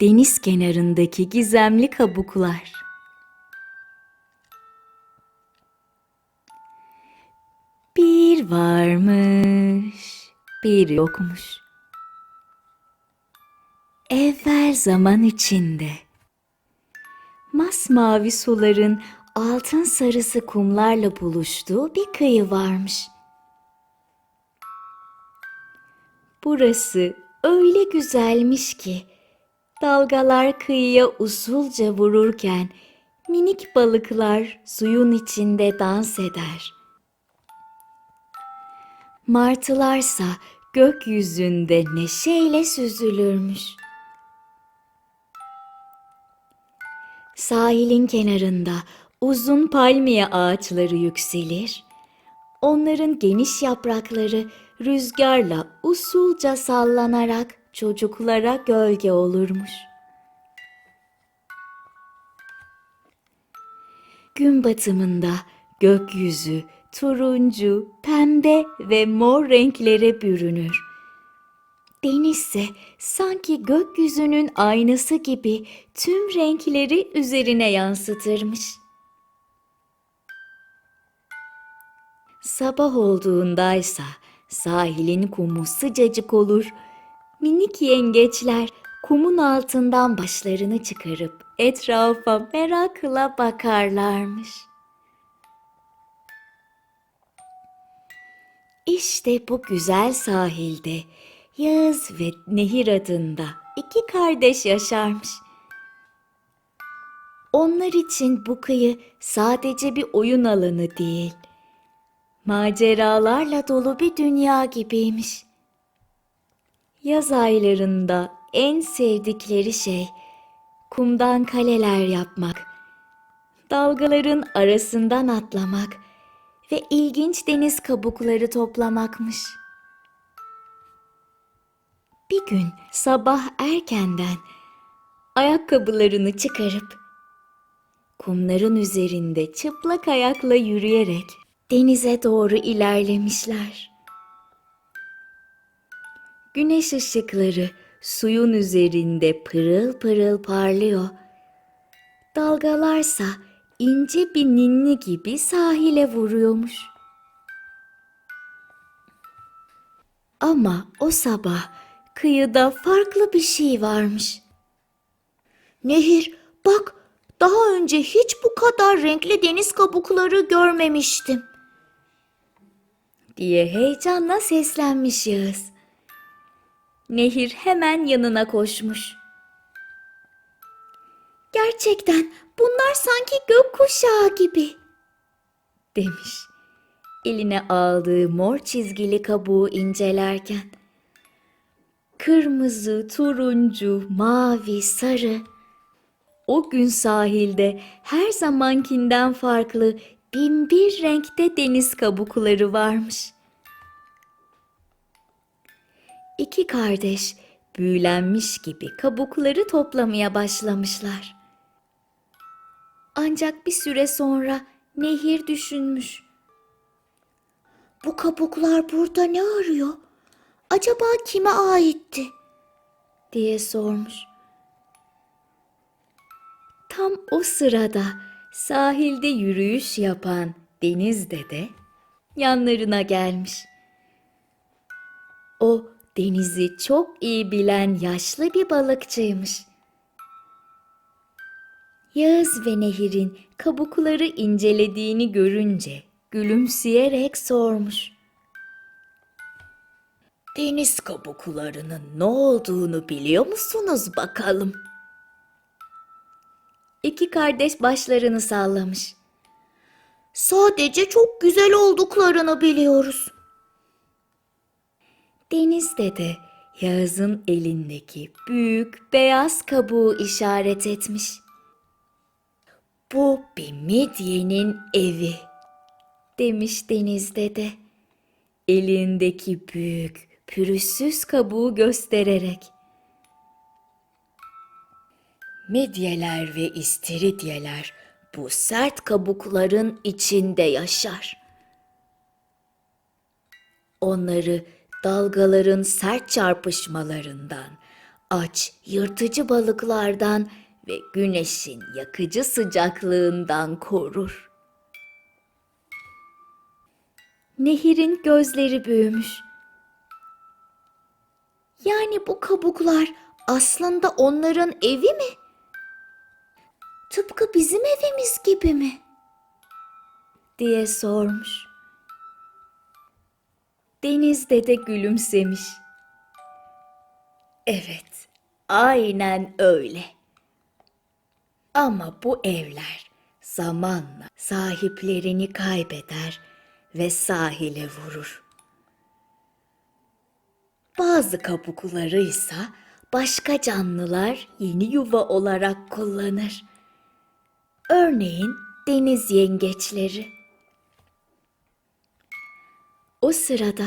Deniz kenarındaki gizemli kabuklar. Bir varmış, bir yokmuş. Evvel zaman içinde. Masmavi suların altın sarısı kumlarla buluştuğu bir kıyı varmış. Burası öyle güzelmiş ki dalgalar kıyıya usulca vururken minik balıklar suyun içinde dans eder. Martılarsa gökyüzünde neşeyle süzülürmüş. Sahilin kenarında uzun palmiye ağaçları yükselir. Onların geniş yaprakları rüzgarla usulca sallanarak çocuklara gölge olurmuş. Gün batımında gökyüzü turuncu, pembe ve mor renklere bürünür. Denizse sanki gökyüzünün aynası gibi tüm renkleri üzerine yansıtırmış. Sabah olduğundaysa sahilin kumu sıcacık olur. Minik yengeçler kumun altından başlarını çıkarıp etrafa merakla bakarlarmış. İşte bu güzel sahilde Yağız ve Nehir adında iki kardeş yaşarmış. Onlar için bu kıyı sadece bir oyun alanı değil, maceralarla dolu bir dünya gibiymiş. Yaz aylarında en sevdikleri şey kumdan kaleler yapmak, dalgaların arasından atlamak ve ilginç deniz kabukları toplamakmış. Bir gün sabah erkenden ayakkabılarını çıkarıp kumların üzerinde çıplak ayakla yürüyerek denize doğru ilerlemişler. Güneş ışıkları suyun üzerinde pırıl pırıl parlıyor. Dalgalarsa ince bir ninni gibi sahile vuruyormuş. Ama o sabah kıyıda farklı bir şey varmış. Nehir, bak daha önce hiç bu kadar renkli deniz kabukları görmemiştim. Diye heyecanla seslenmiş Yağız. Nehir hemen yanına koşmuş. Gerçekten bunlar sanki gökkuşağı gibi demiş. Eline aldığı mor çizgili kabuğu incelerken. Kırmızı, turuncu, mavi, sarı. O gün sahilde her zamankinden farklı bin bir renkte deniz kabukları varmış. İki kardeş büyülenmiş gibi kabukları toplamaya başlamışlar. Ancak bir süre sonra Nehir düşünmüş. Bu kabuklar burada ne arıyor? Acaba kime aitti? diye sormuş. Tam o sırada sahilde yürüyüş yapan Deniz Dede yanlarına gelmiş. O denizi çok iyi bilen yaşlı bir balıkçıymış. Yağız ve Nehir'in kabukları incelediğini görünce gülümseyerek sormuş. Deniz kabuklarının ne olduğunu biliyor musunuz bakalım? İki kardeş başlarını sallamış. Sadece çok güzel olduklarını biliyoruz. Denizde de Yağız'ın elindeki büyük beyaz kabuğu işaret etmiş. Bu bir midyenin evi, demiş denizde de. Elindeki büyük, pürüzsüz kabuğu göstererek. Midyeler ve istiridyeler bu sert kabukların içinde yaşar. Onları dalgaların sert çarpışmalarından, aç, yırtıcı balıklardan ve güneşin yakıcı sıcaklığından korur. Nehirin gözleri büyümüş. Yani bu kabuklar aslında onların evi mi? Tıpkı bizim evimiz gibi mi? diye sormuş. Denizde de gülümsemiş. Evet, aynen öyle. Ama bu evler zamanla sahiplerini kaybeder ve sahile vurur. Bazı kabukları ise başka canlılar yeni yuva olarak kullanır. Örneğin deniz yengeçleri. O sırada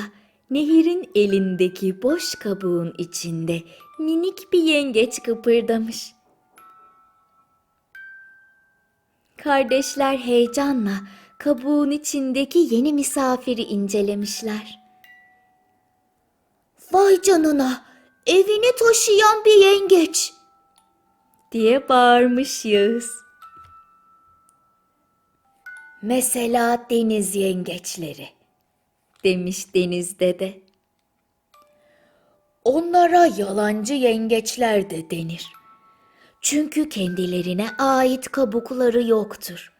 nehirin elindeki boş kabuğun içinde minik bir yengeç kıpırdamış. Kardeşler heyecanla kabuğun içindeki yeni misafiri incelemişler. Vay canına, evini taşıyan bir yengeç diye bağırmış Yağız. Mesela deniz yengeçleri demiş Deniz dede. Onlara yalancı yengeçler de denir. Çünkü kendilerine ait kabukları yoktur.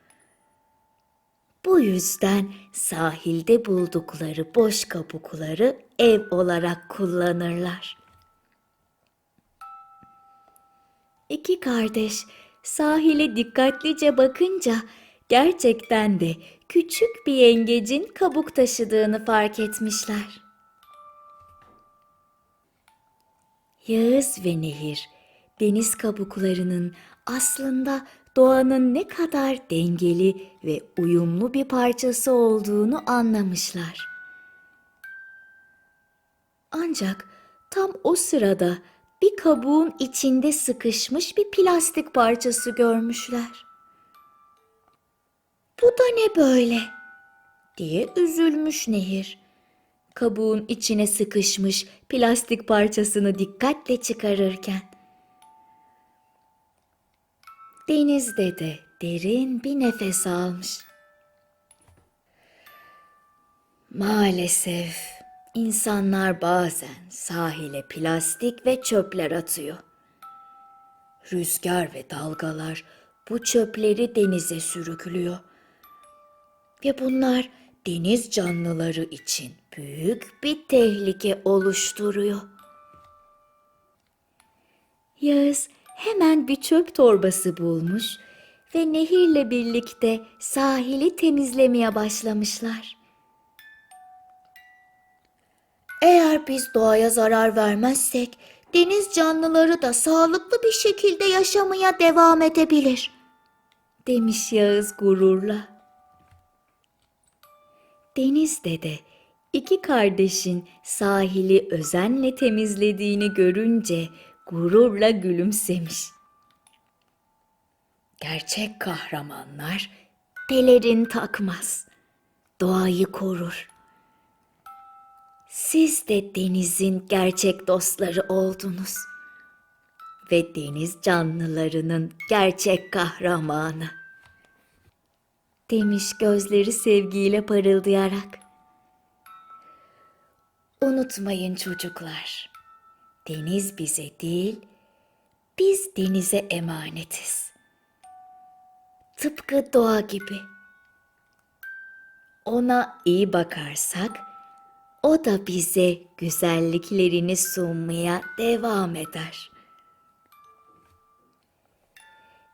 Bu yüzden sahilde buldukları boş kabukları ev olarak kullanırlar. İki kardeş sahile dikkatlice bakınca gerçekten de küçük bir yengecin kabuk taşıdığını fark etmişler. Yağız ve Nehir deniz kabuklarının aslında doğanın ne kadar dengeli ve uyumlu bir parçası olduğunu anlamışlar. Ancak tam o sırada bir kabuğun içinde sıkışmış bir plastik parçası görmüşler. Bu da ne böyle? diye üzülmüş Nehir. Kabuğun içine sıkışmış plastik parçasını dikkatle çıkarırken. Denizde de derin bir nefes almış. Maalesef insanlar bazen sahile plastik ve çöpler atıyor. Rüzgar ve dalgalar bu çöpleri denize sürüklüyor. Ve bunlar deniz canlıları için büyük bir tehlike oluşturuyor. Yağız hemen bir çöp torbası bulmuş ve nehirle birlikte sahili temizlemeye başlamışlar. Eğer biz doğaya zarar vermezsek deniz canlıları da sağlıklı bir şekilde yaşamaya devam edebilir, demiş Yağız gururla. Denizde de iki kardeşin sahili özenle temizlediğini görünce gururla gülümsemiş. Gerçek kahramanlar pelerin takmaz, doğayı korur. Siz de denizin gerçek dostları oldunuz ve deniz canlılarının gerçek kahramanı demiş gözleri sevgiyle parıldayarak. Unutmayın çocuklar. Deniz bize değil, biz denize emanetiz. Tıpkı doğa gibi. Ona iyi bakarsak, o da bize güzelliklerini sunmaya devam eder.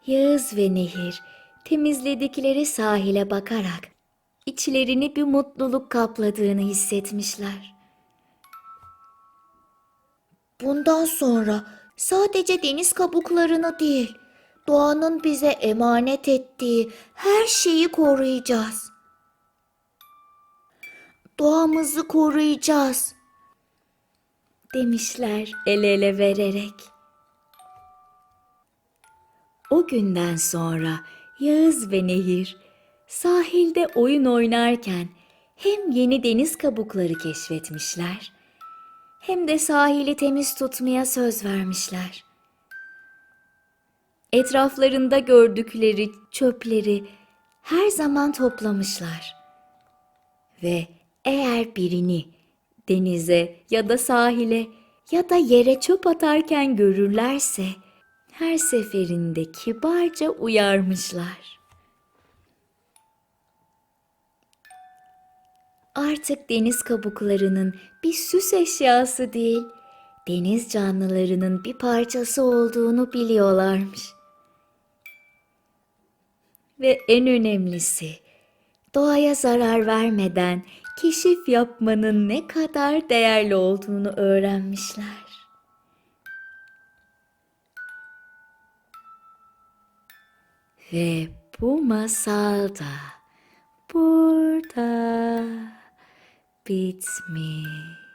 Yağız ve Nehir temizledikleri sahile bakarak içlerini bir mutluluk kapladığını hissetmişler. Bundan sonra sadece deniz kabuklarını değil, doğanın bize emanet ettiği her şeyi koruyacağız. Doğamızı koruyacağız demişler el ele vererek. O günden sonra Yağız ve Nehir sahilde oyun oynarken hem yeni deniz kabukları keşfetmişler hem de sahili temiz tutmaya söz vermişler. Etraflarında gördükleri çöpleri her zaman toplamışlar. Ve eğer birini denize ya da sahile ya da yere çöp atarken görürlerse her seferinde kibarca uyarmışlar. Artık deniz kabuklarının bir süs eşyası değil, deniz canlılarının bir parçası olduğunu biliyorlarmış. Ve en önemlisi, doğaya zarar vermeden keşif yapmanın ne kadar değerli olduğunu öğrenmişler. Ve bu masal da burada bitmiş.